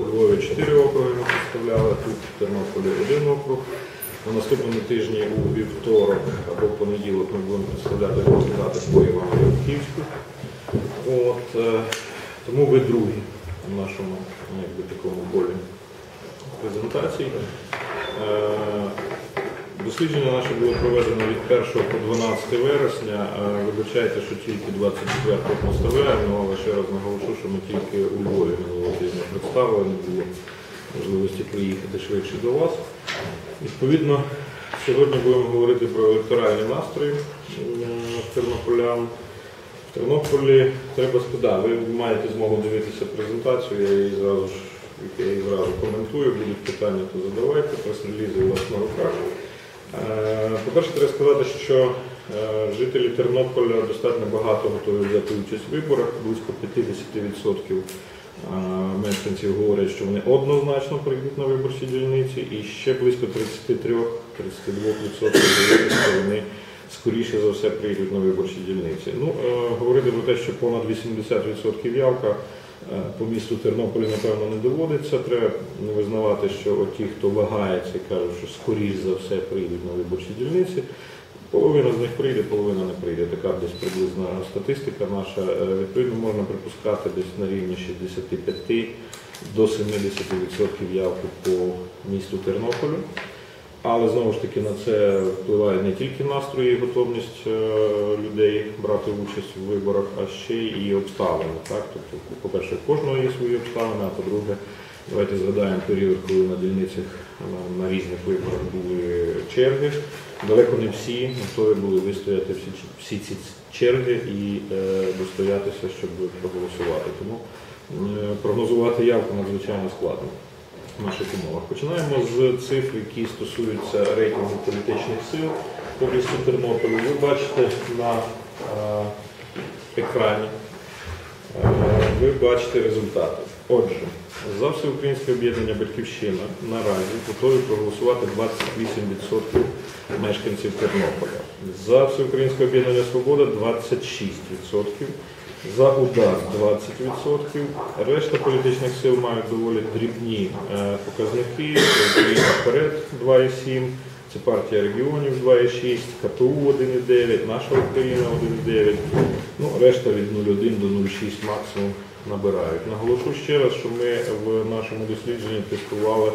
Львові чотири округи ми представляли, тут в Тернополі один округ. На наступному тижні у вівторок або понеділок ми будемо представляти результати по Івано-Франківську. Е, тому ви другі в нашому ну, якби, такому полі презентації. Е, Дослідження наше було проведено від 1 по 12 вересня. Е, Вибачайте, що тільки 24 поставляємо, але ще раз наголошу, що ми тільки у Львові минулого тижня представили, не було можливості приїхати швидше до вас. Відповідно, сьогодні будемо говорити про електоральні настрої м, тернополян. В Тернополі треба спитати, ви маєте змогу дивитися презентацію, я її зразу ж я її зразу коментую, будуть питання, то задавайте, прес-релізи у вас на руках. Е, По-перше, треба сказати, що е, жителі Тернополя достатньо багато готові взяти участь в виборах, близько 50% е, мешканців говорять, що вони однозначно прийдуть на виборчі дільниці, і ще близько 33-32% говорять, що вони скоріше за все прийдуть на виборчі дільниці. Ну, говорити про те, що понад 80% явка по місту Тернополі, напевно, не доводиться. Треба визнавати, що от ті, хто вагається, і кажуть, що скоріш за все прийдуть на виборчі дільниці. Половина з них прийде, половина не прийде. Така десь приблизна статистика наша. Е, Відповідно, можна припускати десь на рівні 65 до 70% явки по місту Тернополю. Але знову ж таки на це впливає не тільки настрої і готовність е, людей брати участь у виборах, а ще і обставини. Так? Тобто, по-перше, в кожного є свої обставини, а по-друге, давайте згадаємо період, коли на дільницях на, на різних виборах були черги. Далеко не всі готові були вистояти всі, всі ці черги і е, достоятися, щоб проголосувати. Тому е, прогнозувати явку надзвичайно складно в наших умовах. Починаємо з цифр, які стосуються рейтингу політичних сил по місту Тернополю. Ви бачите на е, екрані, е, ви бачите результати. Отже, за всеукраїнське об'єднання Батьківщина наразі готові проголосувати 28% мешканців Тернополя. За всеукраїнське об'єднання Свобода 26%. За удар 20%. Решта політичних сил мають доволі дрібні е, показники. Україна вперед 2,7, це партія регіонів 2,6, КПУ 1,9, наша Україна 1,9. Ну, решта від 0,1 до 0,6 максимум набирають. Наголошу ще раз, що ми в нашому дослідженні тестували,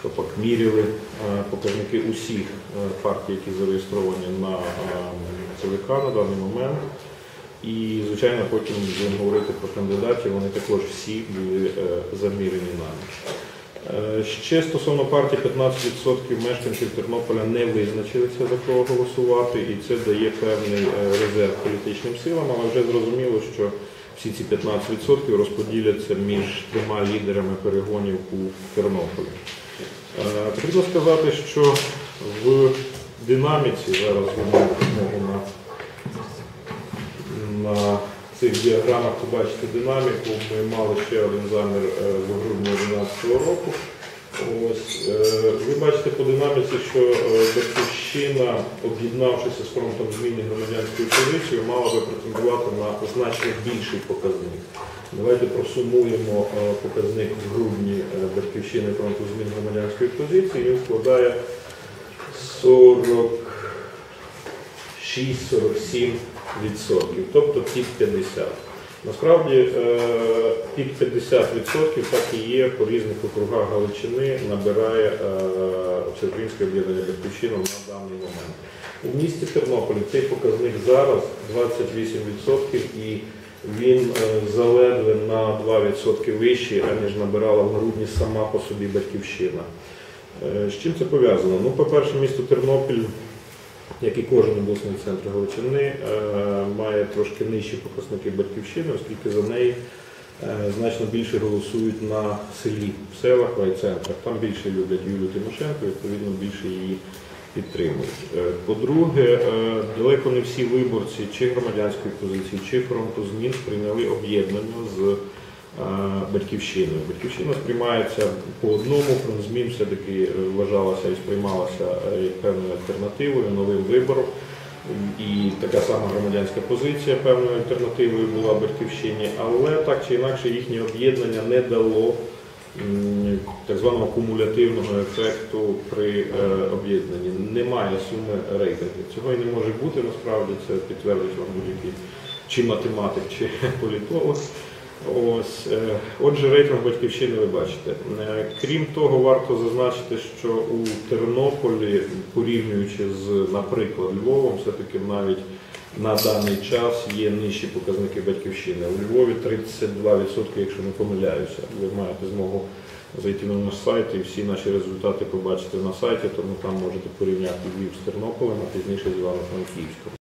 що так міряли е, показники усіх е, партій, які зареєстровані на ЦВК на даний момент. І, звичайно, потім будемо говорити про кандидатів, вони також всі були е, замірені нами. Е, Ще стосовно партії 15% мешканців Тернополя не визначилися за кого голосувати, і це дає певний е, резерв політичним силам, але вже зрозуміло, що всі ці 15% розподіляться між трьома лідерами перегонів у Тернополі. Потрібно сказати, що в динаміці зараз ви маєте на на цих діаграмах побачите динаміку. Ми мали ще один замір е, в грудні 2011 року. Ось, е, ви бачите по динаміці, що е, Батьківщина, об'єднавшися з фронтом зміни громадянської позиції, мала би претендувати на значно більший показник. Давайте просумуємо показник в грудні Батьківщини фронту змін громадянської позиції. Він складає 40. 6-47%, тобто під 50%. Насправді е, під 50% так і є по різних округах Галичини набирає е, Всеукраїнське об'єднання Батьківщина на даний момент. У місті Тернополі цей показник зараз 28% і він е, заледве на 2% вищий, аніж набирала в грудні сама по собі Батьківщина. З чим це пов'язано? Ну, по-перше, місто Тернопіль як і кожен обласний центр Галичини, е, має трошки нижчі показники батьківщини, оскільки за неї е, значно більше голосують на селі, в селах, райцентрах. Там більше люблять Юлію Тимошенко, відповідно більше її підтримують. Е, По-друге, далеко не всі виборці чи громадянської позиції, чи фронту змін сприйняли об'єднання з батьківщиною. Батьківщина сприймається по одному, фронтзмін все-таки е, вважалася і сприймалася е, як певною альтернативою, новим вибором. І така сама громадянська позиція певною альтернативою була батьківщині, але так чи інакше їхнє об'єднання не дало так званого кумулятивного ефекту при е, об'єднанні. Немає суми рейтингів. Цього і не може бути насправді, це підтвердить вам будь-який чи математик, чи політолог. Ось, е, отже, рейтинг батьківщини ви бачите. Е, Крім того, варто зазначити, що у Тернополі, порівнюючи з, наприклад, Львовом, все-таки навіть на даний час є нижчі показники батьківщини. У Львові 32%, якщо не помиляюся. Ви маєте змогу зайти на наш сайт і всі наші результати побачити на сайті, тому там можете порівняти Львів з Тернополем, а пізніше з Івано-Франківськом.